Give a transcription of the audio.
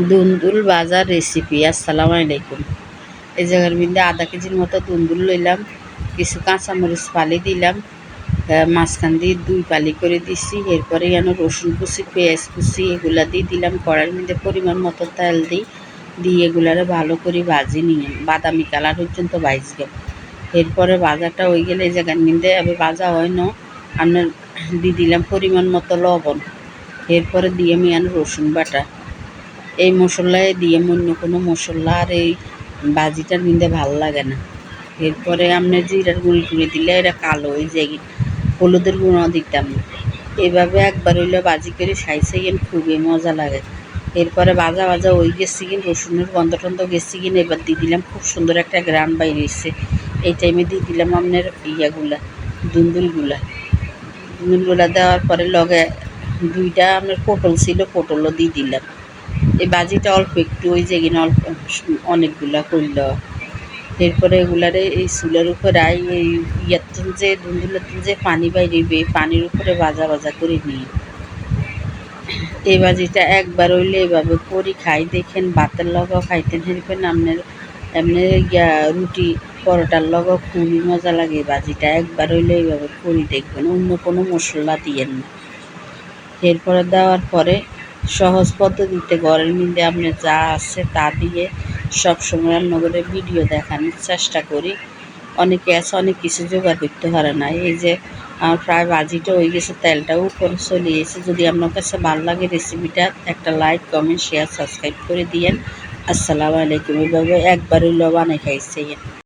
দুন্দুল বাজার রেসিপি আসসালামু আলাইকুম। এই জায়গার মধ্যে আধা কেজির মতো দুন্দুল লইলাম, কিছু কাঁচামরিচ ফালি দিলাম মাঝখান দিয়ে দুই পালি করে দিছি, এরপরে যেন রসুন কুচি, পেঁয়াজ কুচি, এগুলা দিয়ে দিলাম কড়াইয়ের মধ্যে পরিমাণ মতো তেল দিই, দিয়ে এগুলারে ভালো করে ভাজি নিয়ে বাদামি কালার পর্যন্ত ভাজলাম এরপরে ভাজাটা হয়ে গেলে এই জায়গার মধ্যে আবার ভাজা হয় না আপনার দিয়ে দিলাম পরিমাণ মতো লবণ। এরপরে দিয়ে আমি আন রসুন বাটা। এই মশলায় দিয়ে অন্য কোনো মশলা আর এই বাজিটার মধ্যে ভালো লাগে না। এরপরে আপনার জিরার গুঁড়ি টুড়ি দিলে এটা কালো হয়ে যায়, হলুদের গুঁড়ো দিতাম। না এভাবে একবার হইলে বাজি করে সাইসে গেন খুবই মজা লাগে। এরপরে বাজা বাজা ওই গেছি কিন রসুনের গন্ধ টন্ধ গেছি কিন এবার দিয়ে দিলাম খুব সুন্দর একটা গ্রান বাইরে এসছে। এই টাইমে দিয়ে দিলাম আপনার ইয়াগুলা, দুন্দুলগুলা। দুন্দুলগুলা দেওয়ার পরে লগে দুইটা আপনার পটল ছিল, পটলও দিয়ে দিলাম। এই বাজিটা অল্প একটু, ওই যে কিনা অল্প অনেকগুলা করল এরপরে এগুলারে এই চুলের উপরে আই, এই ইয়ার যে দুন্দুলের যে পানি বাইরিবে পানির উপরে বাজা ভাজা করে নিই। এই বাজিটা একবার হইলে এভাবে করি, খাই, দেখেন ভাতের লগও খাইতেন হেরবেন আপনার এমনি রুটি, পরোটার লগও খুবই মজা লাগে বাজিটা। একবার হইলে এইভাবে করি, দেখবেন অন্য কোনো মশলা দিয়েন না। এরপরে দেওয়ার পরে সহজ পদ্ধতিতে ঘরের মধ্যে আপনার যা আছে তা দিয়ে সবসময় রান্না করে ভিডিও দেখানোর চেষ্টা করি। অনেকে আছে, অনেক কিছু জোগাড় করতে পারে না। এই যে, আমার প্রায় বাজিটা হয়ে গেছে তেলটাও উপরে চলে এসেছে যদি আপনার কাছে ভালো লাগে রেসিপিটা একটা লাইক কমেন্ট শেয়ার সাবস্ক্রাইব করে দিয়েন। আসসালামু আলাইকুম। এভাবে একবার হইলেও বানাই খাইছে